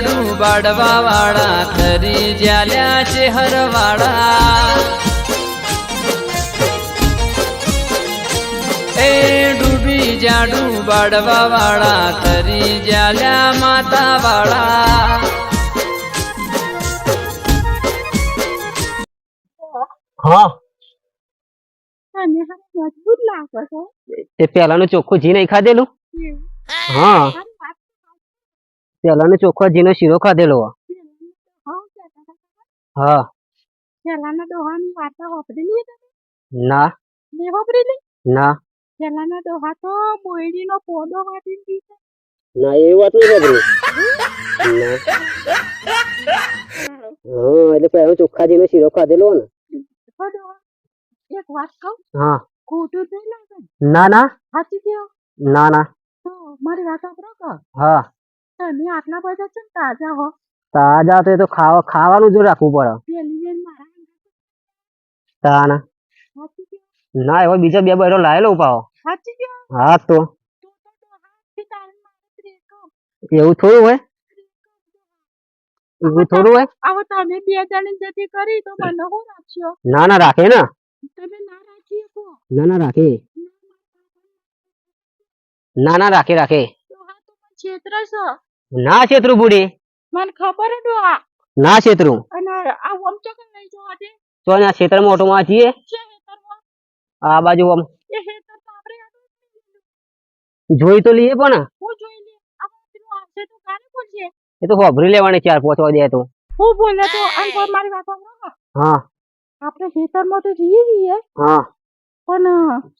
જાડું બાડવા વાળા ખરી જ્યાલ્યા છે હરવાળા. એ ડૂબી જાડું બાડવા વાળા ખરી જ્યાલ્યા માતા વાળા. હા. તે પેલાનું ચોખ્ખું જી નહીં ખાધેલું? હા. પેલાનું ચોખ્ખો શીરો ખાધેલો. હા. પેલાના ડોહાની વાર્તા વાપરેલી ના. ને વાપરેલી ના. પેલાના ડોહા તો મોયડીનો પોદો વાટીને ના એ વાત નહીં ખબરી હા એટલે પેલા ચોખ્ખા ઘીનો શીરો ખાધેલો ને. એક વાત કહું? હા. ખોટું નહીં લાગે ના? ના સાચી કહો? ના ના. મારી વાત સાંભળો હા. તમે આટલા બધા છે ને તાજા હો. તાજા તો એ તો ખાવા ખાવાનું જો રાખવું પડે. પેલી બેન મારા તાના. ના એવો બીજો બે બૈરો લાયેલો ઉપાવો સાચી કહો હા તો. તું તો એવું થોડું હોય? એવું થોડું હોય? આવો તમે બે જણી જતી કરી તો મને હું રાખશો? ના ના રાખે ને. તમે ના રાખી શકો ના ના રાખે. ના ના રાખે રાખે. તો પણ છેતરે છે ના છેતરું બુડી? મને ખબર હે ડોહા ના છેતરું અને આ વમચો કે લઈ જો આજે તો અહીંયા છેતરમાં માં છીએ છે આ બાજુ આમ એ હેતર તો આપણે જોઈ તો લઈએ પણ. હું જોઈ લે આ પેલું આવશે તો કાલે બોલશે એ તો હોભરી લેવાની ચાર પહોંચવા દે તો. હું બોલે તો અને કોઈ મારી વાત સાંભળો હા. આપણે ખેતરમાં તો જઈએ છીએ. હા. પણ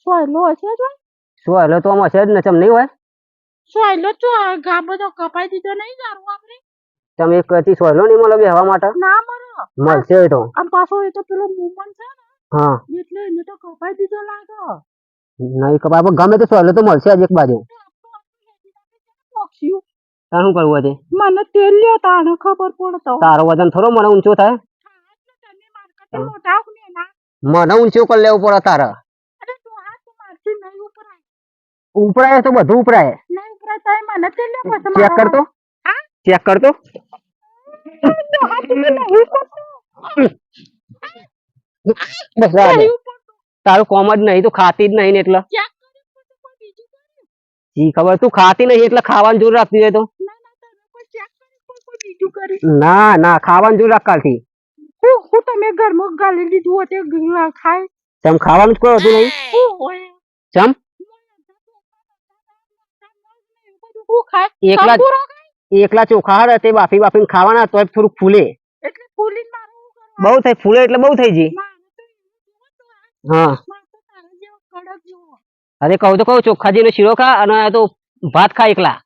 સોયલો હશે જો એટલે તો આમાં છે જ ને ચમ નહીં હોય? સોયલો તો આ બધો કપાઈ દીધો નહીં જારું આપણે. તમે એક કતી સોયલો નહીં મળે બેહવા માટે? ના મળે. મળશે તો. આમ પાછો એ તો પેલો મુમન છે ને હા. એટલે એને તો કપાઈ દીધો લાગો. નહીં કપાય પણ ગમે તો સોયલો તો મળશે જ એક બાજુ. તારું કરવું છે મને તેલ લ્યો તાણે ખબર પડતો. તારો વજન થોડો મને ઊંચો થાય. મને ઊંચો કરી લેવું પડે તારે. ઉપરાય. તો બધું ઉપરાય. ચેક કરતો? ચેક કરતો. બસ. તારું કોમ જ નહીં તું ખાતી જ નહીં ને એટલે. જી ખબર? તું ખાતી નહીં એટલે ખાવાનું જોર રાખતી હોય તો. ના ના ખાવાનું જોર રાખ હું હું તમે ઘરમાં ગાલી લીધું હોય તે ખાય. તેમ ખાવાનું જ કોઈ હતું નહીં? ચમ? હું ખાય? એકલા એકલા ચોખા હારે તે બાફી બાફીને ખાવાના તો થોડું ફૂલે. એટલે ફૂલીને મારું બહુ થાય ફૂલે એટલે બહુ થઈ જી. હા. અરે કહું તો કહું ચોખ્ખાજીનો શીરો ખા અને આ તો ભાત ખા એકલા.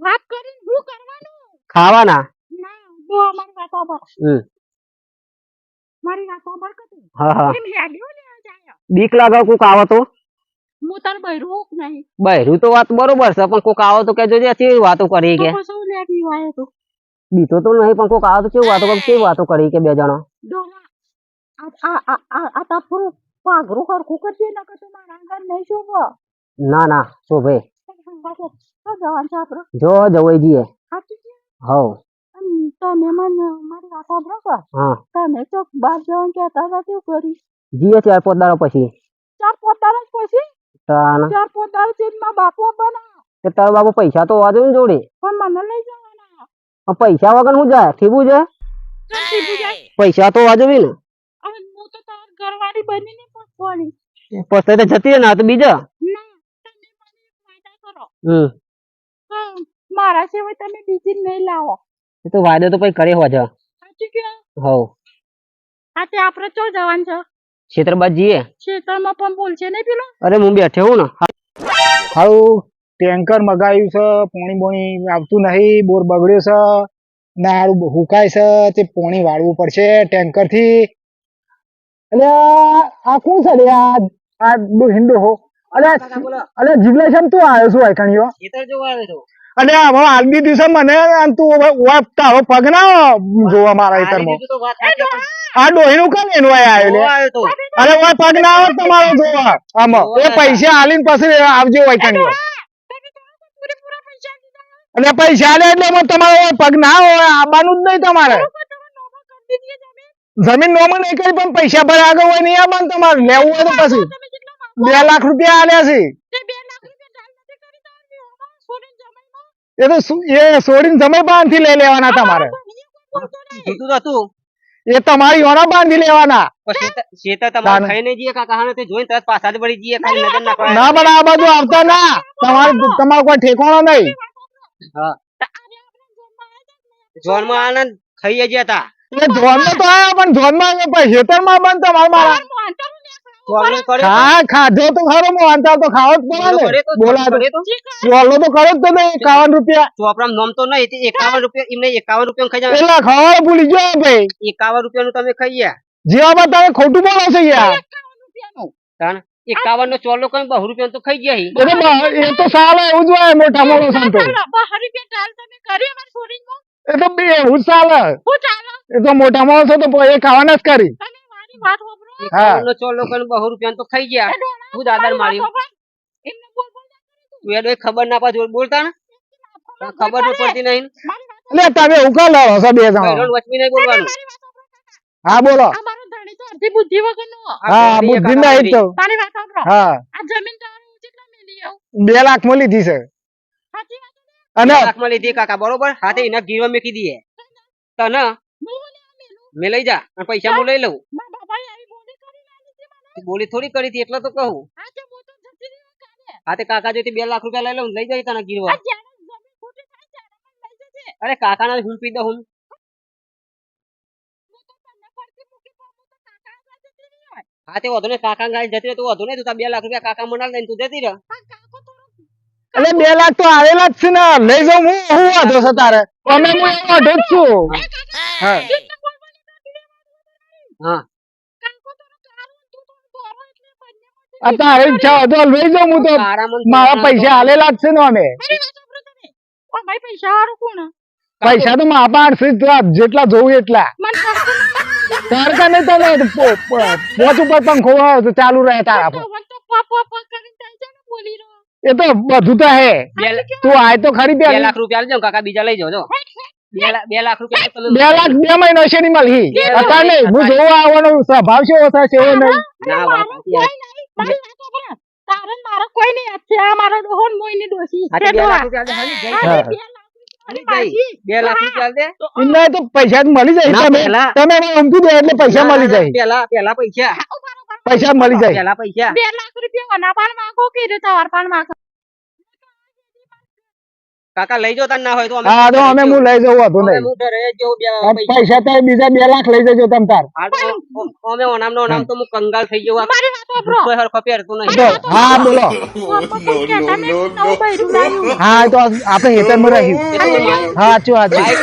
ભાત કરીને હું કરવાનું? ખાવાના. ના જો વાત સાંભળ. મારી વાત સાંભળ હા હા. બીક લાગે કોક આવો તો? હું તાર બૈરું નહીં? બહેરું તો વાત બરોબર છે પણ કોક આવો તો કેજો જે કેવી વાતો કરી કે. પછી હું લેતી વાય તો? બીતો તો નહીં પણ કોક આવો તો કેવી વાતો કરી કેવી વાતો કરી કે બે જણા? આ આ આ તા પૂરો પાઘરું હરખું કરજે ન કે મારા આગળ નહીં શોભો. ના ના શોભે. જો જવાઈ જઈએ. સાચું હવ. તમે મને મારી વાત સાંભળો હા. તમે તો બહાર જવાનું કહેતા હતા કેવું કરી. જીએ ચાર પાંચ દાડા પછી. તાના ચાર પાંચ દાડા ચીજમાં બાપો બના તે તારો બાપો પૈસા તો હોવા ને જોડે. પણ મને લઈ જવાના. પણ પૈસા વગર હું જાય? ઠીબું છે? જાય પૈસા તો જોઈએ ને. હવે હું તો તાર ઘરવાળી બનીને પૂછવાની પછી તો જતી ના તો બીજા. ના હમ. મારા સિવાય તમે બીજી નહીં લાવો. એ તો વાયદો તો પછી કરે હોવા સાચું કે હવ. હા તે આપણે ચો જવાનું છે. ક્ષેત્રબાદ જઈએ છેતરમાં પણ બોલશે ને પેલો? અરે હું બેઠે હું ને. હારું ટેન્કર મગાવ્યું છે પોણી બોણી આવતું નહીં બોર બગડ્યો છે ને હારું હુકાય છે તે પોણી વાળવું પડશે ટેન્કરથી એટલે આ કોણ છે લે આ હિન્દુ હો. અરે અરે જીગ્લેશન તું આવ્યો છું આઈકણીયો ખેતર જોવા આવ્યો તો. અને હવે આલબી દિવસે મને આમ તું તારો પગ ના જોવા મારા ઇતર આ ડોહી નું કામ એનું આય આવ્યો અરે ઓય પગ ના આવે તમારો જોવા. આમાં એ પૈસા હાલીને પછી આવજો આઈકણીયો તમે તો પૂરેપૂરા પૈસા દીધા અને પૈસા લે એટલે તમારે તમારો પગ ના હોય આવવાનું જ નહીં તમારે. જમીન. નોમ નહીં કરી પણ પૈસા ભરે આગળ હોય નહીં આવવાનું તમારે. લેવું હોય તો પછી? બે લાખ રૂપિયા આલ્યા છે તે બે લાખ રૂપિયા ઢાલ નથી કરી તમારી નોમો, સોરીને જમીનમાં. એ તો શું- એ છોડીને સમય બાંધી લઈ લેવાના તમારે. હતું એ તમારી ઓના બાંધી લેવાના. પણ શેતર- શેતર તમારે તાને. ખાઈને જઈએ કાકા હાને તે જોઈને તરત પાછા જ વળી જઈએ ખાલી નજર ના. ના પણ આ બાજુ આવતા ના. તમારે તમારો કોઈ ઠેકાણો નહીં. હા. જોનમાં આવ્યા હતા એટલે ગયા તા એ જોનમાં તો આયા પણ જોનમાં હેતરમાં બંધ તમારે મારા હા ખાધો તો ખરો તો ખાવો જ પડે ને. બોલા ચોલો તો. જ એકાવન રૂપિયા. ચોપડામાં નોમ તો નહીં એકાવન રૂપિયા એમને એકાવન રૂપિયા ખાઈ જાય એટલે ખાવાનું ભૂલી ગયો ભાઈ. એકાવન રૂપિયાનું તમે ખાઈ ગયા. તમે ખોટું બોલો છો યાર. એકાવન નો ચોલો કઈ બહુ રૂપિયા તો ખાઈ ગયા એ તો સારો એ તો સાલે એવું જ હોય મોટા મોટો સંતો રૂપિયા. એ તો બે હું ચાલે. એ તો મોટા માણસો તો એ ખાવાના જ કરી. વાત. હા. ચોલો કઈ બહુ રૂપિયા તો ખાઈ ગયા. હું મારી માર્યું. તું. એનો ખબર ના પાછું બોલતા ને? ખબર તો પડતી નહીં એટલે તમે ઉકા લડો છો બે જણ. વચમી નહીં બોલવાનું. હા બોલો. આ મારો ધણી તો અડધી બુદ્ધિ વગરનો. હા બુદ્ધિ નહીં તો. તારી વાત સાંભળો. હા. આ જમીન તારું કેટલા મેલી આવ? 2 લાખમાં લીધી છે સાચી વાત છે ને? અને બે લીધી કાકા બરોબર? હાથે એના ગીરવા મેકી દીએ તને. મેં લઈ જા અને પૈસા હું. લઈ લઉં મારા બાપાએ આવી બોલી કરી નાખી છે મને. તું બોલી થોડી કરી હતી એટલે તો કહું. હા તો જતી રહી કાલે. હાથે કાકા જોઈ બે લાખ રૂપિયા લઈ લઉં લઈ જાય તને ગીરવા. અરે કાકા. અરે કાકાના હું પી દઉં હું. હું તો વધુ ને કાકા ગાય જતી રહે તો વધુ નહીં તું તાર બે લાખ રૂપિયા કાકા મને લઈને તું જતી રહે. એટલે બે લાખ તો આવેલા જ છે ને. લઈ જાઉં હું હું વાંધો છે તારે? અમે હું એવો જ છું. હા. આ ઈચ્છા હોય તો લઈ જાઉં હું તો. મારા પૈસા આલેલા જ છે ને અમે પૈસા વાળું કોણ? પૈસા તો મારા પાસે જેટલા જોવું એટલા. તારકા નહીં તને પોચ ઉપર પંખો ચાલુ રહે તારા પર. મને તો પપ પપ કરીને થાય છે ને બોલી રહ્યો. એ તો બધું તો હે. તું આય તો ખરી બે લાખ રૂપિયા લઈ કાકા બીજા લઈ જાઓ જો. બે લાખ બે લાખ રૂપિયા બે લાખ બે મહિનો છે ની મળી અત્યારે નહીં હું જોવા આવવાનો સ્વભાવ છે ઓછા છે એવો નહીં. તારે મારો કોઈ નહીં યાદ છે. આ મારો ને. છે. બે લાખ રૂપિયા દે એમને તો પૈસા મળી જાય. તમે પહેલા- તમે ઊંઘી દો એટલે પૈસા મળી જાય. પેલા પેલા પૈસા. પૈસા મળી જાય. પેલા પૈસા. બે લાખ રૂપિયા ઓના પાન માંગો કે રે તમાર પાન માંગો? કાકા લઈ જો તાર ના હોય તો હા તો અમે હું લઈ જવું હતું નહીં. હું ઘરે જો બે પૈસા. તો બીજા 2 લાખ લઈ જજો તમ તાર. તો અમે ઓનામ નો નામ તો હું કંગાલ થઈ ગયો મારે. કોઈ હરખો પહેરતું નહીં. હા બોલો. હા તો આપણે હેતરમાં રહ્યું એ હા ચો હા બાઈક